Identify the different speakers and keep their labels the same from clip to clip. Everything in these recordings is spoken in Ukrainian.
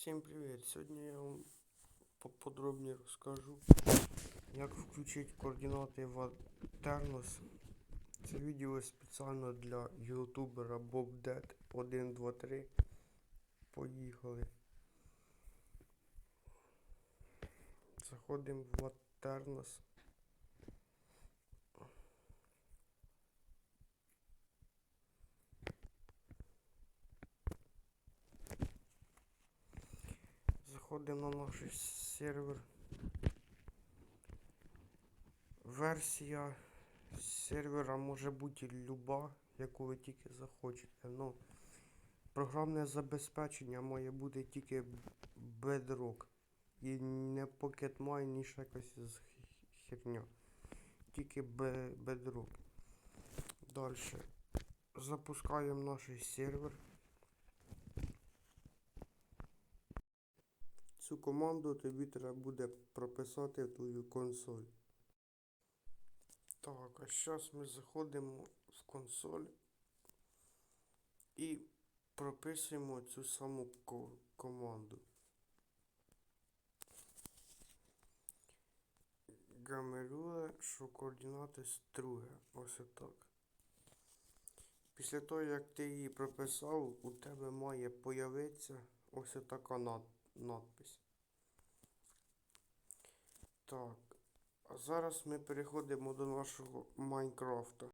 Speaker 1: Всім привіт! Сьогодні я вам поподробніше розкажу, як включити координати в Aternos. Це відео спеціально для ютубера BobDead 123. Поїхали. Заходимо в Aternos. Заходимо на наш сервер. Версія сервера може бути люба, яку ви тільки захочете. Ну, програмне забезпечення має бути тільки Bedrock. І не PocketMine, ні ще якась херня. Тільки Be- Bedrock. Далі. Запускаємо наш сервер. Цю команду тобі треба буде прописати в твою консоль. Так, а зараз ми заходимо в консоль і прописуємо цю саму ко- команду. Гамелює, що координати струги. Ось так. Після того, як ти її прописав, у тебе має появитися ось така над- надпись. Так. А зараз ми переходимо до нашого Майнкрафта.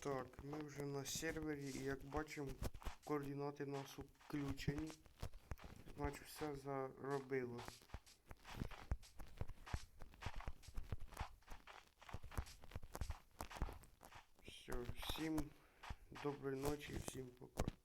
Speaker 1: Так, ми вже на сервері і як бачимо, координати нас включені. Значить все заробило. Все, всім доброї ночі, всім пока.